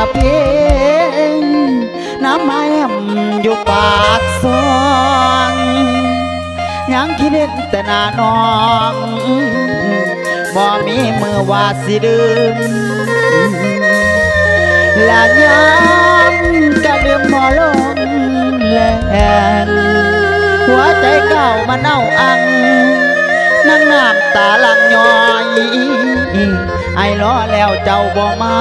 กับเพงน้ำไม้แอมอยู่ปากซองยังคิดเห็นแต่หน้าน้องบ่มีมือว่าสิดื่มและยังกะลืมหมอลงแลนหัวใจเก่ามาเน่าอัง นั่งน้ำตาลังย้อยไอ้ล้อแล้วเจ้าบ่มา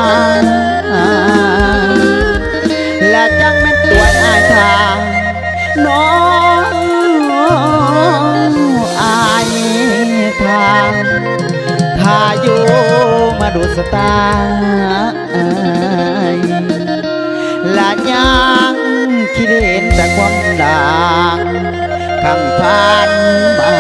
และจังแม่นตัวอายทางน้องอายทางถ้าอยู่มาดูสตาและยังคิดเห็นแต่ความดังคำผ่านมา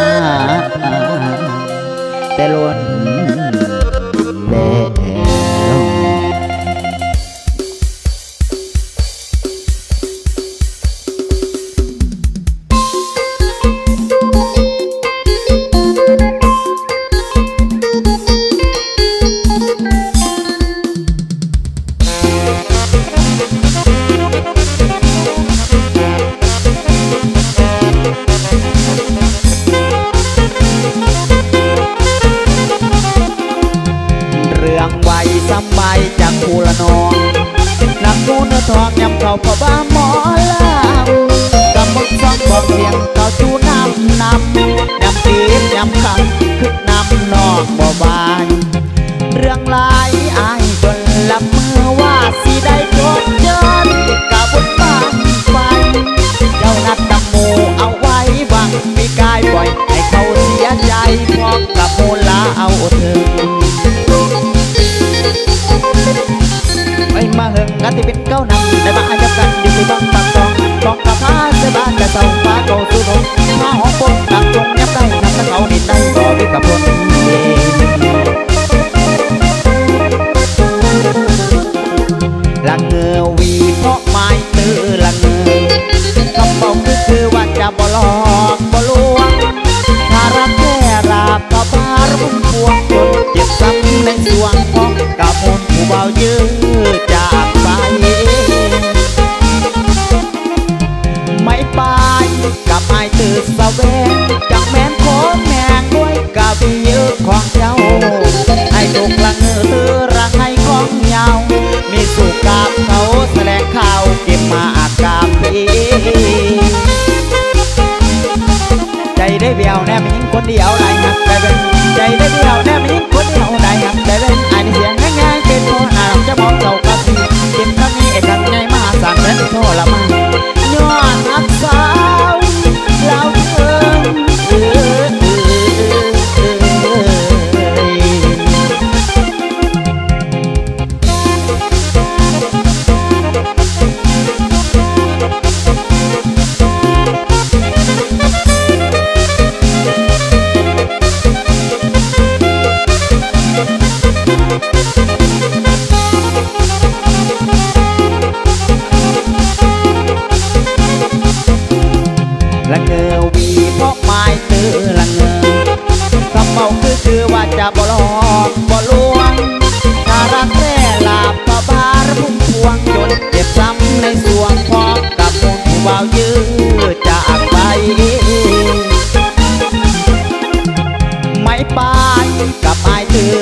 ไวซ้ำใบจากภูละนองนักมูเนื้อทองยำเขาพอบ้าหมอลำกำมึกสองบอกเพียงเขาจูนำนำยำตีนยำคำคึกน้ำนองบ่บาย เรื่องลายอาย เหิงกันที่เป็นเก้ ปกับไอายตื่นสะแวงจังแม่นโคแมงด้วยกาบียือของเจ้าไอ้ตกละเงือตือรังไห้ของเหยาวมีสุกกาบเขาแสดงข่าวเก็บมาอากาศพีใจได้เบี้ยวแน่มีหญิงคนเดียวได้หักได้เป็น ละเงอวีเพราะไม้ตื้อละเงอคำเมาคือคือว่าจะบ่หลอกบ่ลวงถ้ารักแท้ลาบพอบารพุ่มพวงจนเจ็บซ้ำในสวงพร้อมกับมูลผู้เบายื้อจากไปไม่ไปกับไอายตือ